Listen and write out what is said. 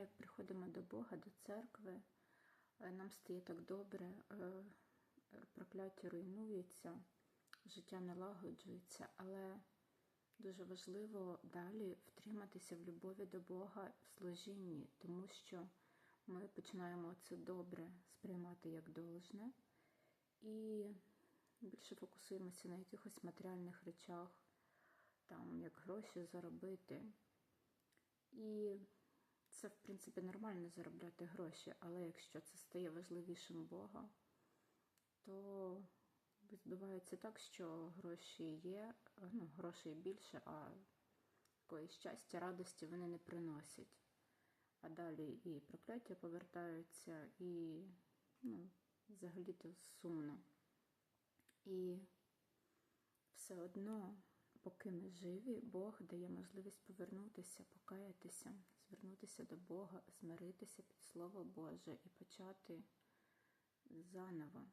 як приходимо до Бога, до церкви, е, нам стає так добре, е, е, прокляття руйнується, життя налагоджується, але дуже важливо далі втриматися в любові до Бога в служінні, тому що ми починаємо це добре сприймати як должне і більше фокусуємося на якихось матеріальних речах, там як гроші заробити. І це, в принципі, нормально заробляти гроші, але якщо це стає важливішим Бога, то відбувається так, що гроші є, ну, грошей більше, а якоїсь щастя, радості вони не приносять. А далі і прокляття повертаються, і ну, взагалі-то сумно. І все одно, поки ми живі, Бог дає можливість повернутися, покаятися, звернутися до Бога, змиритися під Слово Боже і почати заново.